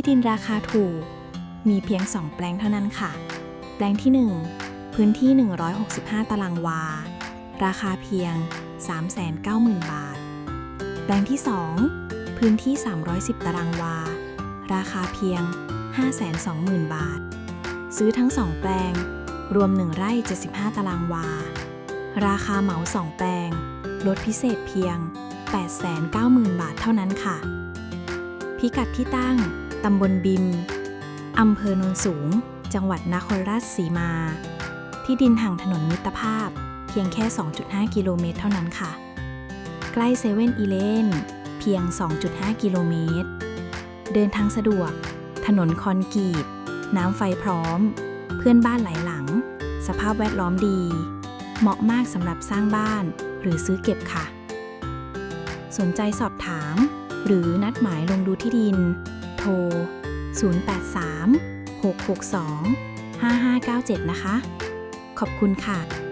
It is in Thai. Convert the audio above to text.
ที่ดินราคาถูก มีเพียง 2 แปลงเท่านั้นค่ะ แปลงที่ 1 พื้นที่ 165 ตารางวา ราคาเพียง 390,000 บาท แปลงที่ 2 พื้นที่ 310 ตารางวา ราคาเพียง 520,000 บาท ซื้อทั้ง 2 แปลง รวม 1 ไร่ 75 ตารางวา ราคาเหมา 2 แปลง ลดพิเศษเพียง 890,000 บาทเท่านั้นค่ะพิกัดที่ตั้งำบลบิม อำเภอโนนสูง จังหวัดนครราชสีมา ที่ดินห่างถนนมิตรภาพ เพียงแค่ 2.5 กิโลเมตรเท่านั้นค่ะ ใกล้เซเว่นอีเลนเพียง 2.5 กิโลเมตร เดินทางสะดวก ถนนคอนกรีต น้ำไฟพร้อม เพื่อนบ้านหลายหลัง สภาพแวดล้อมดี เหมาะมากสำหรับสร้างบ้าน หรือซื้อเก็บค่ะ สนใจสอบถาม หรือนัดหมายลงดูที่ดิน ร 083 662 5597 นะคะ ขอบคุณค่ะ